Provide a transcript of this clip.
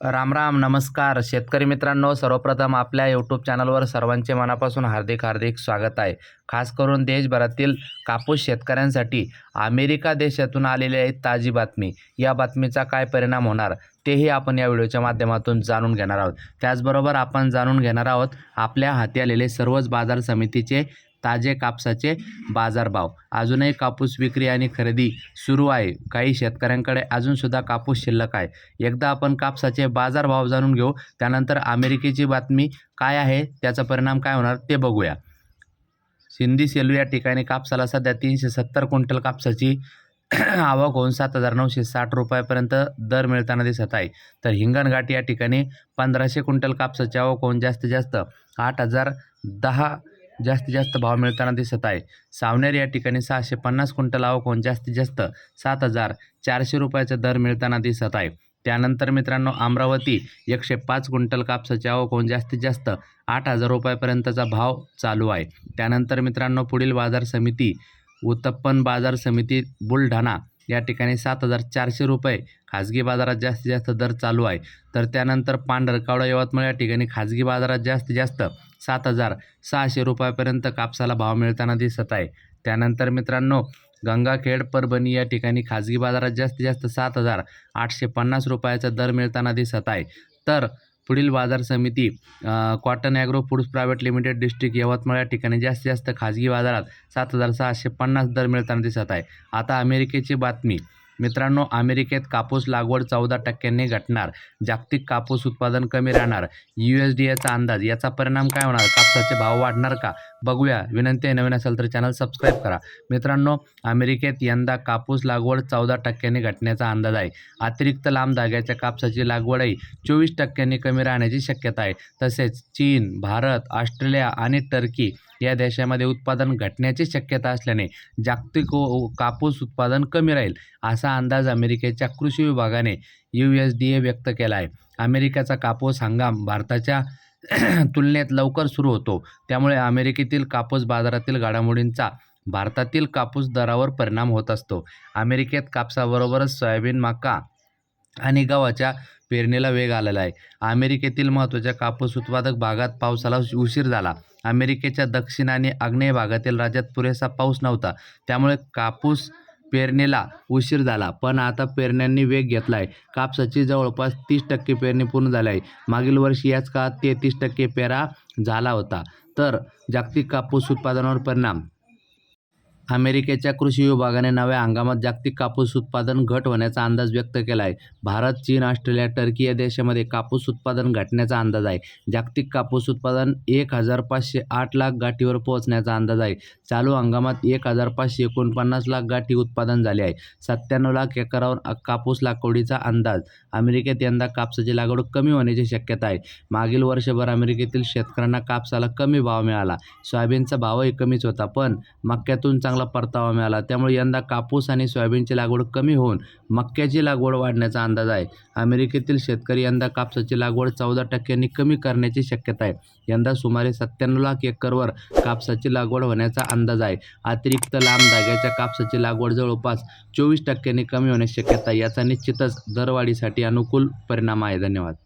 राम राम नमस्कार. शेतकरी मित्रांनो सर्वप्रथम आपल्या यूट्यूब चॅनलवर सर्वांचे मनापासून हार्दिक हार्दिक स्वागत आहे. खास करून देशभरातील कापूस शेतकऱ्यांसाठी अमेरिका देशातून आलेली आहे ताजी बातमी. या बातमीचा काय परिणाम होणार तेही आपण या व्हिडिओच्या माध्यमातून जाणून घेणार आहोत. त्याचबरोबर आपण जाणून घेणार आहोत आपल्या हाती आलेले सर्वच बाजार समितीचे ताजे कापसाचे बाजारभाव. अजूनही कापूस विक्री आणि खरेदी सुरू आहे. काही शेतकऱ्यांकडे अजूनसुद्धा कापूस शिल्लक आहे. एकदा आपण कापसाचे बाजारभाव जाणून घेऊ. त्यानंतर अमेरिकेची बातमी काय आहे? त्याचा परिणाम काय होणार? ते बघूया. सिंधी सेलू या ठिकाणी कापसाला सध्या तीनशे सत्तर क्विंटल कापसाची आवक होऊन सात हजार नऊशे साठ रुपयापर्यंत दर मिळताना दिसत आहे. तर हिंगणघाट या ठिकाणी पंधराशे क्विंटल कापसाची आवक होऊन जास्तीत जास्त आठ हजार दहा जास्तीत जास्त भाव मिळताना दिसत आहे. सावनेर या ठिकाणी सहाशे पन्नास क्विंटल आवक जास्तीत जास्त सात हजार चारशे रुपयाचा दर मिळताना दिसत आहे. त्यानंतर मित्रांनो अमरावती एकशे पाच क्विंटल कापसाची आवक होऊन जास्तीत जास्त आठ हजार रुपयापर्यंतचा भाव चालू आहे. त्यानंतर मित्रांनो पुढील बाजार समिती उत्तप्पन बाजार समिती बुलढाणा या ठिकाणी सात हजार चारशे रुपये खाजगी बाजारात जास्तीत जास्त दर चालू आहे. तर त्यानंतर पांढरकावडा यवतमाळ या ठिकाणी खाजगी बाजारात जास्तीत जास्त सात हजार सहाशे रुपयापर्यंत कापसाला भाव मिळताना दिसत आहे. त्यानंतर मित्रांनो गंगाखेड परभणी या ठिकाणी खाजगी बाजारात जास्तीत जास्त सात हजार आठशे पन्नास रुपयाचा दर मिळताना दिसत आहे. तर पुढील बाजार समिती cotton agro foods private limited district Yavatmal या ठिकाणी जास्तीत जास्त खाजगी बाजारात सात हजार सहाशे पन्नास दर मिळताना दिसत आहे. आता अमेरिकेची बातमी. मित्रांनो अमेरिकेत कापूस लागवड चौदा टक्क्यांनी घटणार. जागतिक कापूस उत्पादन कमी राहणार. यू एस डी एचा अंदाज याचा परिणाम काय होणार? कापसाचे भाव वाढणार का? बघूया. विनंती आहे नवीन असेल तर चॅनल सबस्क्राईब करा. मित्रांनो अमेरिकेत यंदा कापूस लागवड चौदा टक्क्यांनी घटण्याचा अंदाज आहे. अतिरिक्त लांब धाग्याच्या कापसाची लागवडही चोवीस टक्क्यांनी कमी राहण्याची शक्यता आहे. तसेच चीन भारत ऑस्ट्रेलिया आणि टर्की या देशामध्ये उत्पादन घटण्याची शक्यता असल्याने जागतिक कापूस उत्पादन कमी राहील असा अंदाज अमेरिकेच्या कृषी विभागाने यू एस डी ए व्यक्त केला आहे. अमेरिकेचा कापूस हंगाम भारताच्या तुलनेत लवकर सुरू होतो. त्यामुळे अमेरिकेतील कापूस बाजारातील घडामोडींचा भारतातील कापूस दरावर परिणाम होत असतो. अमेरिकेत कापसाबरोबरच सोयाबीन मका आणि गव्हाच्या पेरणीला वेग आलेला आहे. अमेरिकेतील महत्त्वाच्या कापूस उत्पादक भागात पावसाला उशीर झाला. अमेरिकेच्या दक्षिण आणि आग्नेय भागातील राज्यात पुरेसा पाऊस नव्हता. त्यामुळे कापूस पेरणीला उशीर झाला पण आता पेरण्यांनी वेग घेतला आहे कापसाची जवळपास तीस टक्के पेरणी पूर्ण झाली आहे. मागील वर्षी याच काळात तेहतीस टक्के पेरा झाला होता. तर जागतिक कापूस उत्पादनावर परिणाम? अमेरिकेच्या कृषी विभागाने नव्या हंगामात जागतिक कापूस उत्पादन घट होण्याचा अंदाज व्यक्त केला आहे भारत चीन ऑस्ट्रेलिया टर्की या देशामध्ये कापूस उत्पादन घटण्याचा अंदाज आहे. जागतिक कापूस उत्पादन एक हजार पाचशे आठ लाख गाठीवर पोहोचण्याचा अंदाज आहे. चालू हंगामात एक हजार पाचशे एकोणपन्नास लाख गाठी उत्पादन झाले आहे. सत्त्याण्णव लाख एकरावर कापूस लागवडीचा अंदाज. अमेरिकेत यंदा कापसाची लागवड कमी होण्याची शक्यता आहे. मागील वर्षभर अमेरिकेतील शेतकऱ्यांना कापसाला कमी भाव मिळाला. सोयाबीनचा भावही कमीच होता पण मक्यातून चांगला परतावा मिळाला. त्यामुळे यंदा कापूस आणि सोयाबीनची लागवड कमी होऊन मक्याची लागवड वाढण्याचा अंदाज आहे. अमेरिकेतील शेतकरी यंदा कापसाची लागवड चौदा टक्क्यांनी कमी करण्याची शक्यता आहे. यंदा सुमारे सत्त्याण्णव लाख एकरवर कापसाची लागवड होण्याचा अंदाज आहे. अतिरिक्त लांब धाग्याच्या कापसाची लागवड जवळपास चोवीस टक्क्यांनी कमी होण्याची शक्यता आहे. याचा निश्चितच दरवाढीसाठी अनुकूल परिणाम आहे. धन्यवाद.